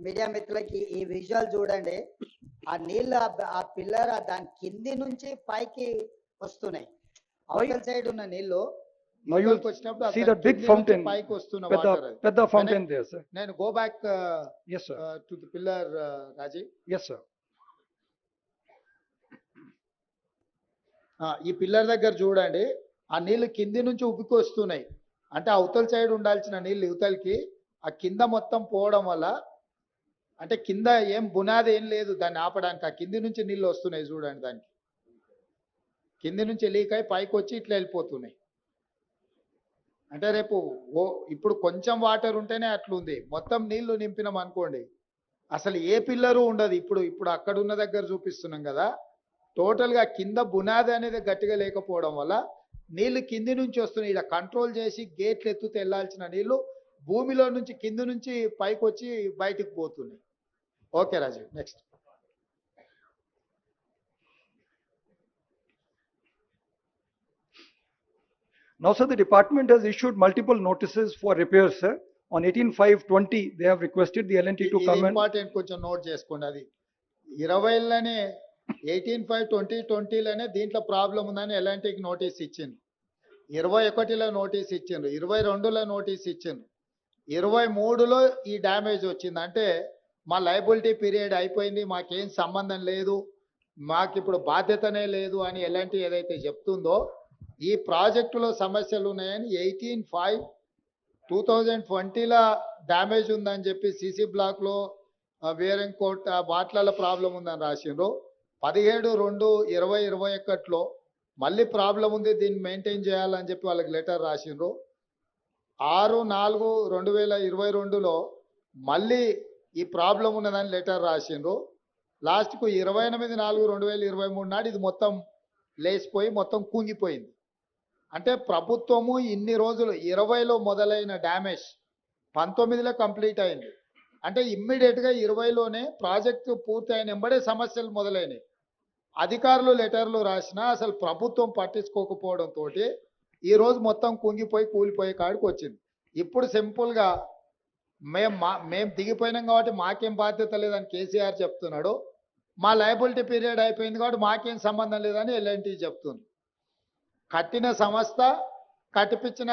Media మిత్రులకి ఈ visual చూడండి ఆ నీళ్ళు ఆ- పిల్లర్ ఆ దాని కింది నుంచి పైకి వస్తున్నాయి అవతల సైడ్ ఉన్న నీళ్ళు Now you will see that big fountain, there, sir. నేను go back Yes, sir. To the pillar Rajiv Yes, sir. ఆ, ఈ పిల్లర్ దగ్గర చూడండి ఆ నీళ్ళు కింది నుంచి ఉబ్బికి వస్తున్నాయి అంటే అవతల సైడ్ ఉండాల్సిన నీళ్ళు యువతలకి ఆ కింద మొత్తం పోవడం వల్ల అంటే కింద ఏం బునాది ఏం లేదు దాన్ని ఆపడానికి. ఆ కింది నుంచి నీళ్ళు వస్తున్నాయి చూడండి దానికి. కింది నుంచి లీక్ అయి పైకి వచ్చి ఇట్లా వెళ్ళిపోతున్నాయి. అంటే రేపు ఓ ఇప్పుడు కొంచెం వాటర్ ఉంటేనే అట్లుంది. మొత్తం నీళ్ళు నింపినాం అనుకోండి. అసలు ఏ పిల్లరు ఉండదు. ఇప్పుడు ఇప్పుడు అక్కడ ఉన్న దగ్గర చూపిస్తున్నాం కదా. టోటల్గా కింద బునాది అనేది గట్టిగా లేకపోవడం వల్ల నీళ్ళు కింది నుంచి వస్తున్నాయి. ఇలా కంట్రోల్ చేసి గేట్లు ఎత్తుతే వెళ్ళాల్సిన నీళ్ళు భూమిలో నుంచి కింది నుంచి పైకి వచ్చి బయటికి పోతున్నాయి. Okay Rajiv next Now, sir, the department has issued multiple notices for repairs, sir. On five twenty, they have requested the L and T to come and, important కొంచెం నోట్ చేసుకోండి అది. ఇరవైలోనే ఎయిటీన్ ఫైవ్ ట్వంటీ ట్వంటీలోనే దీంట్లో problem ఉందని ఎలాంటికి notice ఇచ్చింది. ఇరవై ఒకటిలో నోటీస్ ఇచ్చిండ్రు. ఇరవై రెండులో నోటీస్ ఇచ్చిండ్రు. ఇరవై మూడులో ఈ డ్యామేజ్ వచ్చింది. అంటే మా లైబిలిటీ పీరియడ్ అయిపోయింది. మాకేం సంబంధం లేదు. మాకు ఇప్పుడు బాధ్యతనే లేదు అని ఎలాంటి ఏదైతే చెప్తుందో ఈ ప్రాజెక్టులో సమస్యలు ఉన్నాయని ఎయిటీన్ ఫైవ్ టూ థౌజండ్ ట్వంటీలో డ్యామేజ్ ఉందని చెప్పి సీసీ బ్లాక్లో వేరే కోట్ ప్రాబ్లం ఉందని రాసిండ్రు. పదిహేడు రెండు ఇరవై ఇరవై ఒకటిలో మళ్ళీ ప్రాబ్లం ఉంది. దీన్ని మెయింటైన్ చేయాలని చెప్పి వాళ్ళకి లెటర్ రాసిండ్రు. ఆరు నాలుగు రెండు వేల ఇరవై రెండులో మళ్ళీ ఈ ప్రాబ్లం ఉన్నదని లెటర్ రాసిండ్రు. లాస్ట్కు ఇరవై ఎనిమిది నాలుగు రెండు వేల ఇరవై మూడు నాడు ఇది మొత్తం లేచిపోయి మొత్తం కుంగిపోయింది. అంటే ప్రభుత్వము ఇన్ని రోజులు ఇరవైలో మొదలైన డ్యామేజ్ పంతొమ్మిదిలో కంప్లీట్ అయింది. అంటే ఇమ్మీడియట్గా ఇరవైలోనే ప్రాజెక్టు పూర్తయిన ఎంబడే వెంబడే సమస్యలు మొదలైనవి అధికారులు లెటర్లు రాసినా అసలు ప్రభుత్వం పట్టించుకోకపోవడంతో ఈ రోజు మొత్తం కుంగిపోయి కూలిపోయే కాడికి వచ్చింది. ఇప్పుడు సింపుల్గా మేము మా మేము దిగిపోయినాం కాబట్టి మాకేం బాధ్యత లేదని కేసీఆర్ చెప్తున్నాడు. మా లయబిలిటీ పీరియడ్ అయిపోయింది కాబట్టి మాకేం సంబంధం లేదని ఎల్ఎన్టీ చెప్తుంది. కట్టిన సంస్థ కట్టిపించిన